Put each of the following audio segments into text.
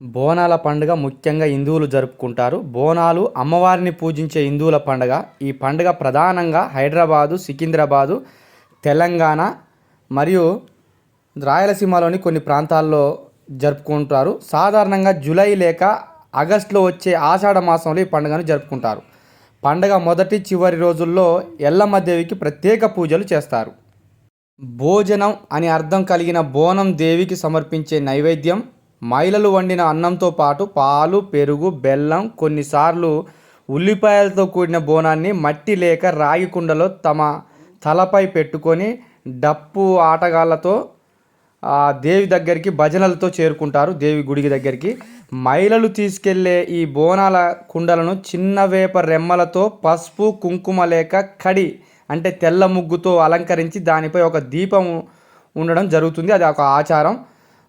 బోనాల పండుగ ముఖ్యంగా హిందువులు జరుపుకుంటారు. బోనాలు అమ్మవారిని పూజించే హిందువుల పండుగ. ఈ పండుగ ప్రధానంగా హైదరాబాదు సికింద్రాబాదు తెలంగాణ మరియు రాయలసీమలోని కొన్ని ప్రాంతాల్లో జరుపుకుంటారు. సాధారణంగా జూలై లేక ఆగస్టులో వచ్చే ఆషాఢ మాసంలో ఈ పండుగను జరుపుకుంటారు. పండుగ మొదటి చివరి రోజుల్లో ఎల్లమ్మ దేవికి ప్రత్యేక పూజలు చేస్తారు. భోజనం అని అర్థం కలిగిన బోనం దేవికి సమర్పించే నైవేద్యం మహిళలు వండిన అన్నంతో పాటు పాలు పెరుగు బెల్లం కొన్నిసార్లు ఉల్లిపాయలతో కూడిన బోనాన్ని మట్టి లేక రాగి కుండలో తమ తలపై పెట్టుకొని డప్పు ఆటగాళ్ళతో దేవి దగ్గరికి భజనలతో చేరుకుంటారు దేవి గుడికి దగ్గరికి. మహిళలు తీసుకెళ్ళే ఈ బోనాల కుండలను చిన్న వేప రెమ్మలతో పసుపు కుంకుమ లేక కడి అంటే తెల్ల ముగ్గుతో అలంకరించి దానిపై ఒక దీపం ఉండడం జరుగుతుంది. అది ఒక ఆచారం.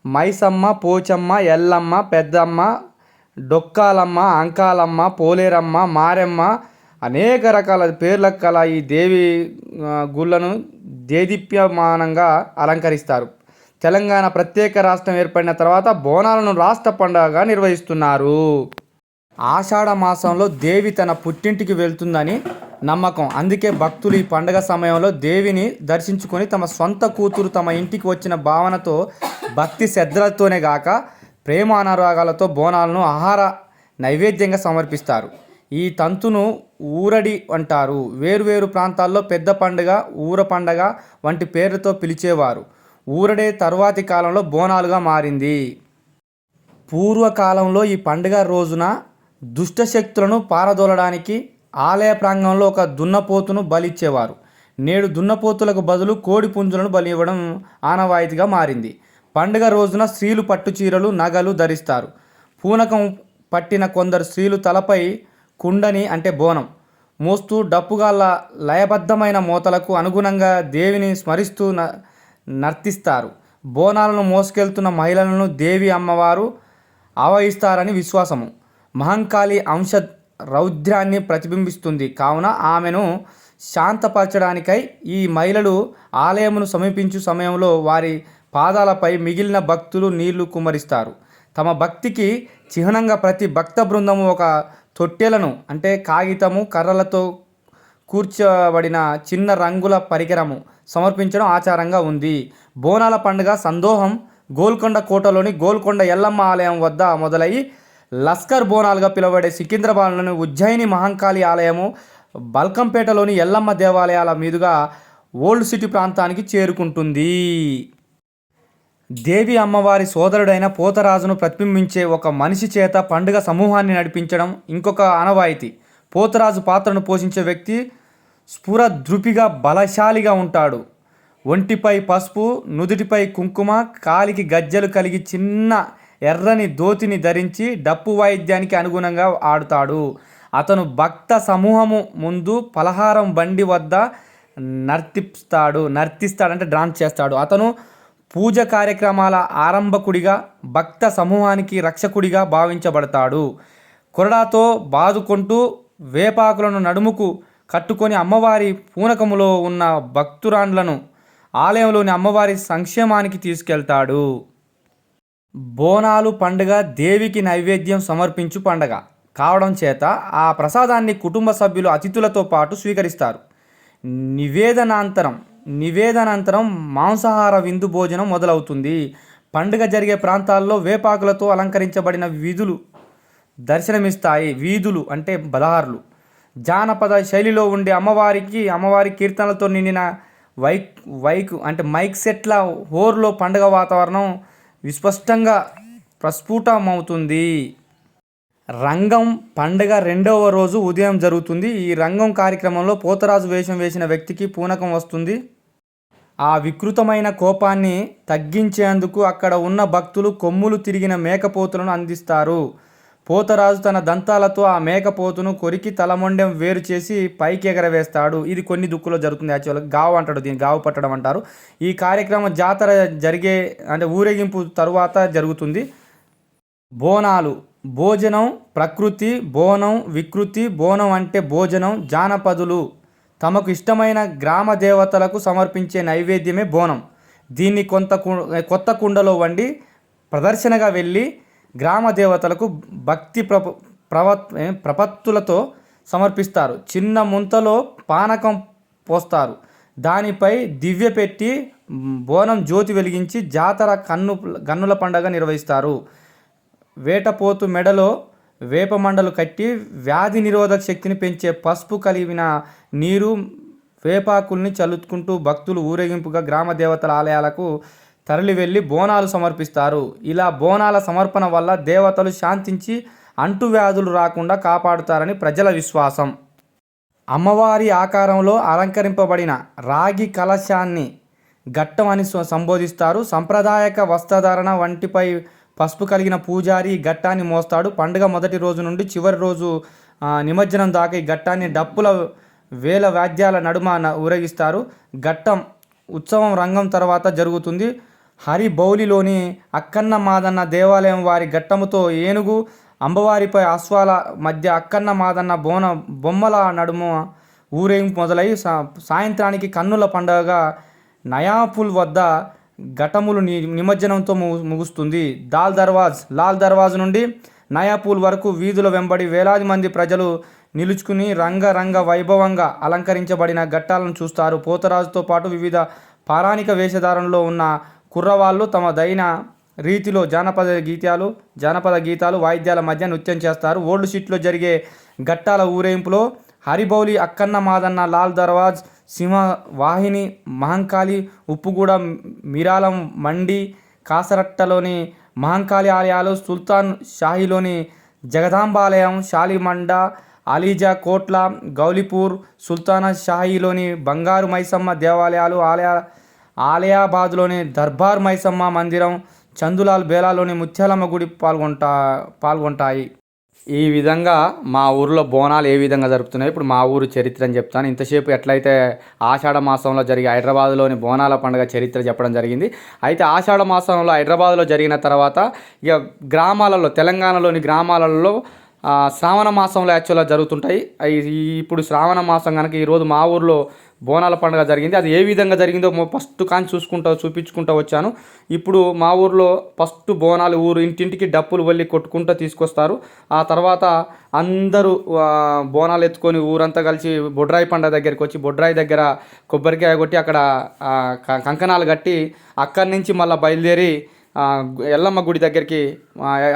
మైసమ్మ పోచమ్మ ఎల్లమ్మ పెద్దమ్మ డొక్కాలమ్మ అంకాలమ్మ పోలేరమ్మ మారెమ్మ అనేక రకాల పేర్లకు కల ఈ దేవి గుళ్ళను దేదీప్యమానంగా అలంకరిస్తారు. తెలంగాణ ప్రత్యేక రాష్ట్రం ఏర్పడిన తర్వాత బోనాలను రాష్ట్ర పండుగగా నిర్వహిస్తున్నారు. ఆషాఢ మాసంలో దేవి తన పుట్టింటికి వెళ్తుందని నమ్మకం. అందుకే భక్తులు ఈ పండగ సమయంలో దేవిని దర్శించుకొని తమ సొంత కూతురు తమ ఇంటికి వచ్చిన భావనతో భక్తి శ్రద్ధలతోనే గాక ప్రేమ అనురాగాలతో బోనాలను ఆహార నైవేద్యంగా సమర్పిస్తారు. ఈ తంతును ఊరడి అంటారు. వేరువేరు ప్రాంతాల్లో పెద్ద పండుగ ఊర పండగ వంటి పేర్లతో పిలిచేవారు. ఊరడే తరువాతి కాలంలో బోనాలుగా మారింది. పూర్వకాలంలో ఈ పండుగ రోజున దుష్ట శక్తులను పారదోలడానికి ఆలయ ప్రాంగణంలో ఒక దున్నపోతును బలిచ్చేవారు. నేడు దున్నపోతులకు బదులు కోడి పుంజులను బలి ఇవ్వడం ఆనవాయితీగా మారింది. పండుగ రోజున స్త్రీలు పట్టు చీరలు నగలు ధరిస్తారు. పూనకం పట్టిన కొందరు స్త్రీలు తలపై కుండని అంటే బోనం మోస్తూ డప్పుగాళ్ళ లయబద్ధమైన మోతలకు అనుగుణంగా దేవిని స్మరిస్తూ న నర్తిస్తారు. బోనాలను మోసుకెళ్తున్న మహిళలను దేవి అమ్మవారు ఆవహిస్తారని విశ్వాసము. మహంకాళి అంశ రౌద్రాన్ని ప్రతిబింబిస్తుంది. కావున ఆమెను శాంతపరచడానికై ఈ మహిళలు ఆలయమును సమీపించు సమయంలో వారి పాదాలపై మిగిలిన భక్తులు నీళ్ళు కుమ్మరిస్తారు. తమ భక్తికి చిహ్నంగా ప్రతి భక్త బృందము ఒక తొట్టెలను అంటే కాగితము కర్రలతో కూర్చబడిన చిన్న రంగుల పరికరము సమర్పించడం ఆచారంగా ఉంది. బోనాల పండుగ సందోహం గోల్కొండ కోటలోని గోల్కొండ ఎల్లమ్మ ఆలయం వద్ద మొదలయ్యి లస్కర్ బోనాలుగా పిలువబడే సికింద్రాబాద్లోని ఉజ్జయిని మహంకాళి ఆలయము బల్కంపేటలోని ఎల్లమ్మ దేవాలయాల మీదుగా ఓల్డ్ సిటీ ప్రాంతానికి చేరుకుంటుంది. దేవి అమ్మవారి సోదరుడైన పోతరాజును ప్రతిబింబించే ఒక మనిషి చేత పండుగ సమూహాన్ని నడిపించడం ఇంకొక ఆనవాయితీ. పోతరాజు పాత్రను పోషించే వ్యక్తి స్ఫురద్రుపిగా బలశాలిగా ఉంటాడు. ఒంటిపై పసుపు నుదుటిపై కుంకుమ కాలికి గజ్జలు కలిగి చిన్న ఎర్రని దోతిని ధరించి డప్పు వాయిద్యానికి అనుగుణంగా ఆడుతాడు. అతను భక్త సమూహము ముందు పలహారం బండి వద్ద నర్తిస్తాడు నర్తిస్తాడంటే డాన్స్ చేస్తాడు. అతను పూజ కార్యక్రమాల ఆరంభకుడిగా భక్త సమూహానికి రక్షకుడిగా భావించబడతాడు. కొరడాతో బాదుకుంటూ వేపాకులను నడుముకు కట్టుకొని అమ్మవారి పూనకములో ఉన్న భక్తురాండ్లను ఆలయంలోని అమ్మవారి సంక్షేమానికి తీసుకెళ్తాడు. బోనాలు పండుగ దేవికి నైవేద్యం సమర్పించు పండగ. కావడం చేత ఆ ప్రసాదాన్ని కుటుంబ సభ్యులు అతిథులతో పాటు స్వీకరిస్తారు. నివేదనాంతరం నివేదనంతరం మాంసాహార విందు భోజనం మొదలవుతుంది. పండుగ జరిగే ప్రాంతాల్లో వేపాకులతో అలంకరించబడిన వీధులు దర్శనమిస్తాయి. వీధులు అంటే బదహార్లు జానపద శైలిలో ఉండే అమ్మవారికి అమ్మవారి కీర్తనలతో నిండిన వైక్ వైక్ అంటే మైక్ సెట్ల హోర్లో పండుగ వాతావరణం విస్పష్టంగా ప్రస్ఫుటమవుతుంది. రంగం పండగ రెండవ రోజు ఉదయం జరుగుతుంది. ఈ రంగం కార్యక్రమంలో పోతరాజు వేషం వేసిన వ్యక్తికి పూనకం వస్తుంది. ఆ వికృతమైన కోపాన్ని తగ్గించేందుకు అక్కడ ఉన్న భక్తులు కొమ్ములు తిరిగిన మేకపోతులను అందిస్తారు. పోతరాజు తన దంతాలతో ఆ మేకపోతును కొరికి తలమొండెం వేరు చేసి పైకి ఎగరవేస్తాడు ఇది కొన్ని దుక్కులో జరుగుతుంది యాక్చువల్గా గావు అంటాడు దీన్ని గావు పట్టడం అంటారు. ఈ కార్యక్రమం జాతర జరిగే అంటే ఊరేగింపు తరువాత జరుగుతుంది. బోనాలు భోజనం ప్రకృతి బోనం వికృతి బోనం అంటే భోజనం జానపదులు. తమకు ఇష్టమైన గ్రామ దేవతలకు సమర్పించే నైవేద్యమే బోనం. దీన్ని కొంత కు- కొత్త కుండలో వండి ప్రదర్శనగా వెళ్ళి గ్రామ దేవతలకు భక్తి ప్రప ప్రవత్ ప్రపత్తులతో సమర్పిస్తారు. చిన్న ముంతలో పానకం పోస్తారు. దానిపై దివ్య పెట్టి బోనం జ్యోతి వెలిగించి జాతర కన్ను గన్నుల పండగ నిర్వహిస్తారు. వేటపోతు మెడలో వేపమండలు కట్టి వ్యాధి నిరోధక శక్తిని పెంచే పసుపు కలిగిన నీరు వేపాకుల్ని చల్లుకుంటూ భక్తులు ఊరేగింపుగా గ్రామ దేవతల ఆలయాలకు తరలి వెళ్ళి బోనాలు సమర్పిస్తారు. ఇలా బోనాల సమర్పణ వల్ల దేవతలు శాంతించి అంటువ్యాధులు రాకుండా కాపాడుతారని ప్రజల విశ్వాసం. అమ్మవారి ఆకారంలో అలంకరింపబడిన రాగి కలశాన్ని ఘట్టం అని సంబోధిస్తారు. సంప్రదాయక వస్త్రధారణ వంటిపై పసుపు కలిగిన పూజారి ఘట్టాన్ని మోస్తాడు. పండుగ మొదటి రోజు నుండి చివరి రోజు నిమజ్జనం దాకా ఈ ఘట్టాన్ని డప్పుల వేల వాద్యాల నడుమ ఊరేగిస్తారు. ఘట్టం ఉత్సవం రంగం తర్వాత జరుగుతుంది. హరిబౌలిలోని అక్కన్న మాదన్న దేవాలయం వారి ఘట్టముతో ఏనుగు అంబవారిపై అశ్వాల మధ్య అక్కన్న మాదన్న బోన బొమ్మల నడుమ ఊరేగింపు మొదలై సా సాయంత్రానికి కన్నుల పండుగగా నయాపుల్ వద్ద ఘటములు ని నిమజ్జనంతో ము ముగుస్తుంది. దాల్ దర్వాజ్ లాల్ దర్వాజ్ నుండి నయాపూల్ వరకు వీధుల వెంబడి వేలాది మంది ప్రజలు నిలుచుకుని రంగరంగ వైభవంగా అలంకరించబడిన ఘట్టాలను చూస్తారు. పోతరాజుతో పాటు వివిధ పారాణిక వేషధారణలో ఉన్న కుర్రవాళ్ళు తమ దైన రీతిలో జానపద గీతాలు జానపద గీతాలు వాయిద్యాల మధ్య నృత్యం చేస్తారు. ఓల్డ్ షీట్లో జరిగే ఘట్టాల ఊరేంపులో హరిబౌలి అక్కన్న మాదన్న లాల్ దర్వాజ్ సింహ వాహిని మహంకాళి ఉప్పుగూడ మిరాలం మండి కాసరట్టలోని మహంకాళి ఆలయాలు సుల్తాన్ షాహీలోని జగదాంబ ఆలయం షాలిమండ అలీజా కోట్ల గౌలిపూర్ సుల్తానా షాహీలోని బంగారు మైసమ్మ దేవాలయాలు ఆలయ ఆలయాబాద్లోని దర్బార్ మైసమ్మ మందిరం చందులాల్ బేలాలోని ముత్యాలమ్మ గుడి పాల్గొంటా పాల్గొంటాయి. ఈ విధంగా మా ఊరిలో బోనాలు ఏ విధంగా జరుపుతున్నాయి? ఇప్పుడు మా ఊరు చరిత్ర అని చెప్తాను. ఇంతసేపు ఎట్లయితే ఆషాఢ మాసంలో జరిగే హైదరాబాద్లోని బోనాల పండుగ చరిత్ర చెప్పడం జరిగింది. అయితే ఆషాఢ మాసంలో హైదరాబాద్లో జరిగిన తర్వాత ఇక గ్రామాలలో తెలంగాణలోని గ్రామాలలో శ్రావణ మాసంలో యాక్చువల్గా జరుగుతుంటాయి. ఇప్పుడు శ్రావణ మాసం కనుక ఈరోజు మా ఊర్లో బోనాల పండుగ జరిగింది. అది ఏ విధంగా జరిగిందో ఫస్ట్ కానీ చూసుకుంటూ చూపించుకుంటూ వచ్చాను. ఇప్పుడు మా ఊర్లో ఫస్ట్ బోనాలు ఊరు ఇంటింటికి డప్పులు వెళ్ళి కొట్టుకుంటూ తీసుకొస్తారు. ఆ తర్వాత అందరూ బోనాలు ఎత్తుకొని ఊరంతా కలిసి బొడ్రాయి పండుగ దగ్గరికి వచ్చి బొడ్రాయి దగ్గర కొబ్బరికాయ కొట్టి అక్కడ క- కంకణాలు కట్టి అక్కడి నుంచి మళ్ళీ బయలుదేరి ఎల్లమ్మ గుడి దగ్గరికి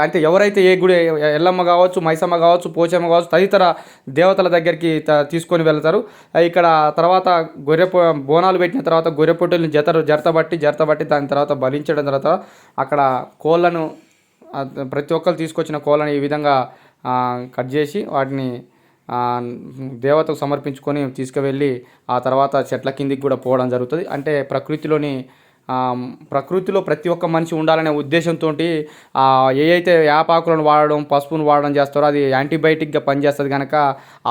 అంటే ఎవరైతే ఏ గుడి ఎల్లమ్మ కావచ్చు మైసమ్మ కావచ్చు పోచమ్మ కావచ్చు తదితర దేవతల దగ్గరికి త- తీసుకొని వెళ్తారు. ఇక్కడ తర్వాత గొర్రె బోనాలు పెట్టిన తర్వాత గొర్రె పొట్టుల్ని జత జరతబట్టి జరతబట్టి దాని తర్వాత బలించడం తర్వాత అక్కడ కోళ్ళను ప్రతి ఒక్కరు తీసుకొచ్చిన కోళ్ళని ఈ విధంగా కట్ చేసి వాటిని దేవతకు సమర్పించుకొని తీసుకువెళ్ళి ఆ తర్వాత చెట్ల కిందికి కూడా పోవడం జరుగుతుంది. అంటే ప్రకృతిలోని ప్రకృతిలో ప్రతి ఒక్క మనిషి ఉండాలనే ఉద్దేశంతో ఏ అయితే వాడడం పసుపును వాడడం చేస్తారో అది యాంటీబయాటిక్గా పనిచేస్తుంది కనుక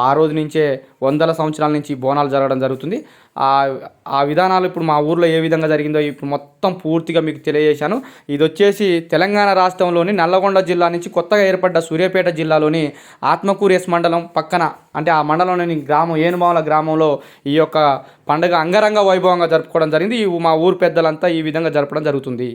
ఆ రోజు నుంచే వందల సంవత్సరాల నుంచి బోనాలు జరగడం జరుగుతుంది. ఆ ఆ విధానాలు ఇప్పుడు మా ఊర్లో ఏ విధంగా జరిగిందో ఇప్పుడు మొత్తం పూర్తిగా మీకు తెలియజేశాను. ఇది వచ్చేసి తెలంగాణ రాష్ట్రంలోని నల్లగొండ జిల్లా నుంచి కొత్తగా ఏర్పడ్డ సూర్యాపేట జిల్లాలోని ఆత్మకూరు ఎస్ మండలం పక్కన అంటే ఆ మండలంలోని గ్రామం ఏనుమావుల గ్రామంలో ఈ యొక్క పండుగ అంగరంగ వైభవంగా జరుపుకోవడం జరిగింది. ఈ మా ఊరు పెద్దలంతా ఈ విధంగా జరపడం జరుగుతుంది.